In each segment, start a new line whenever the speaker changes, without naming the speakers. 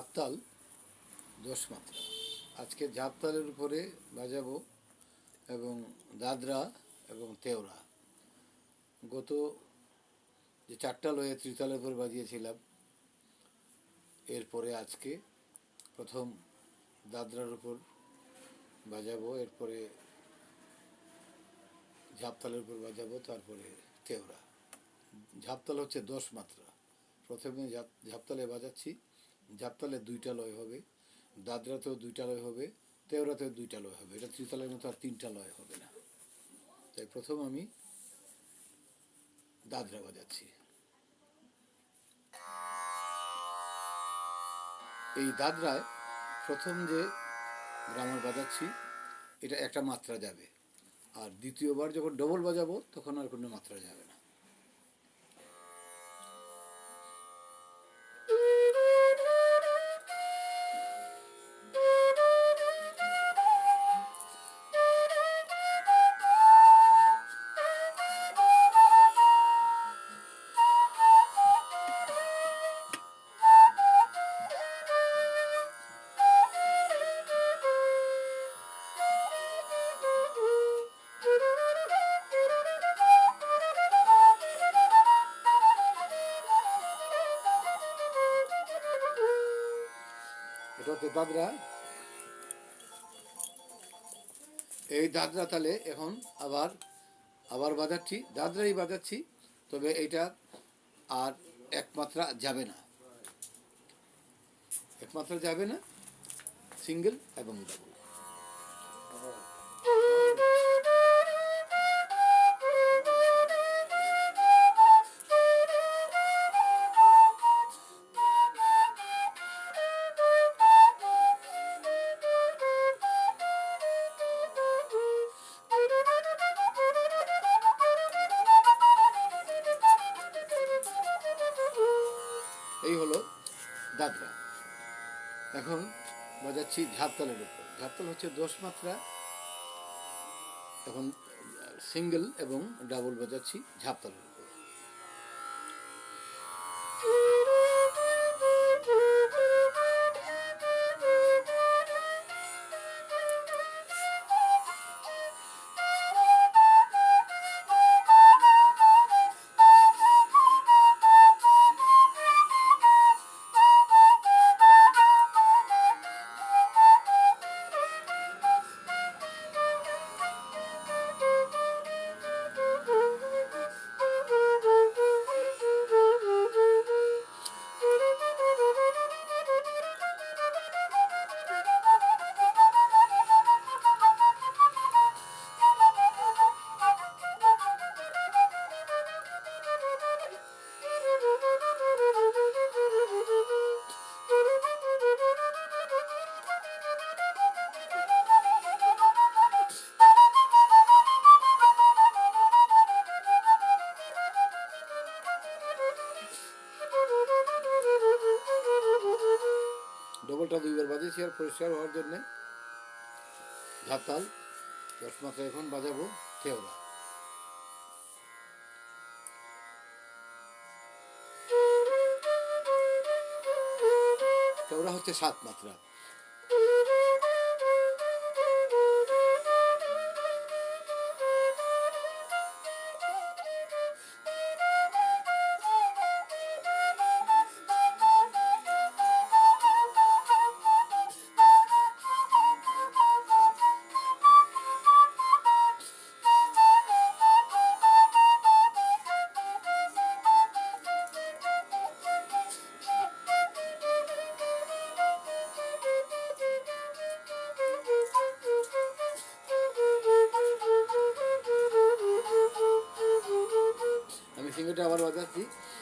ঝাপতাল দশ মাত্রা। আজকে ঝাপতালের উপরে বাজাবো এবং দাদরা এবং তেওরা। গত যে চারটা লয়ে ত্রিতালের উপর বাজিয়েছিলাম, এরপরে আজকে প্রথম দাদরার উপর বাজাবো, এরপরে ঝাপতালের উপর বাজাবো, তারপরে তেওরা। ঝাপতাল হচ্ছে দশ মাত্রা। প্রথমে ঝাপ- ঝাপতালে বাজাচ্ছি। ঝাপতালে দুইটা লয় হবে, দাদরাতেও দুইটা লয় হবে, তেওরাতেও দুইটা লয় হবে। এটা ত্রিতালের মতো আর তিনটা লয় হবে না। তাই প্রথম আমি দাদরা বাজাচ্ছি। এই দাদরায় প্রথম যে গ্রামার বাজাচ্ছি, এটা একটা মাত্রা যাবে। আর দ্বিতীয়বার যখন ডবল বাজাবো, তখন আর কোনো মাত্রা যাবে না। হচ্ছে দাদরা। এই দাদরা তালে এখন আবার আবার বাজাচ্ছি, দাদরাই বাজাচ্ছি, তবে এটা আর একমাত্রা যাবে না। একমাত্রা যাবে না, সিঙ্গেল এবং ডাবল দাদরা। এখন বাজাচ্ছি ঝাপতালের উপর। ঝাপতাল হচ্ছে দশ মাত্রা। এখন সিঙ্গেল এবং ডাবল বাজাচ্ছি ঝাপতালের ডবলটা দুইবার বাজেছি আর পরিষ্কার হওয়ার জন্যে। ঝাপতাল দশ মাসে এখন বাজাবো কেওড়া। কেওড়া হচ্ছে সাত মাত্রা। আমি সিঙ্গেলটা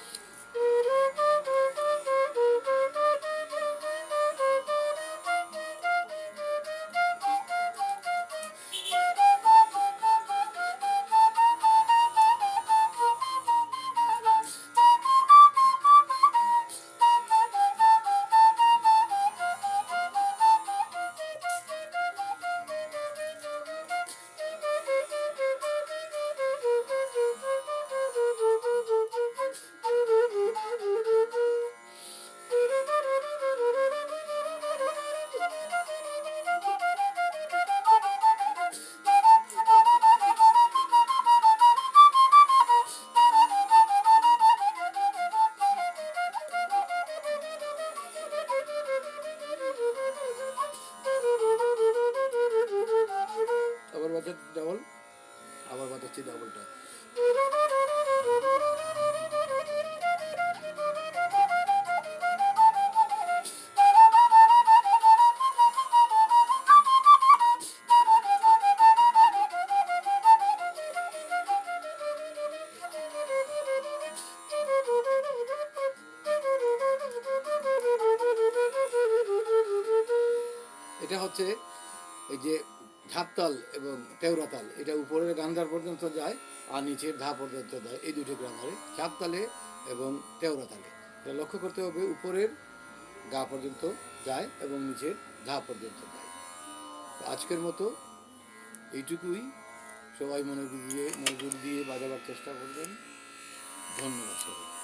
আবার বাজাচ্ছি ডাবলটা এটা হচ্ছে এই যে ঝাপতাল এবং তেওরাতাল এটা উপরের গান্ধার পর্যন্ত যায় আর নিচের ধা পর্যন্ত যায়, এই দুটো গ্রামারে ঝাপতালে এবং তেওরাতালে এটা লক্ষ্য করতে হবে, উপরের গা পর্যন্ত যায় এবং নিচের ধা পর্যন্ত যায়। আজকের মতো এইটুকুই। সবাই মনোযোগ দিয়ে মনোযোগ দিয়ে বাজাবার চেষ্টা করবেন। ধন্যবাদ সবাই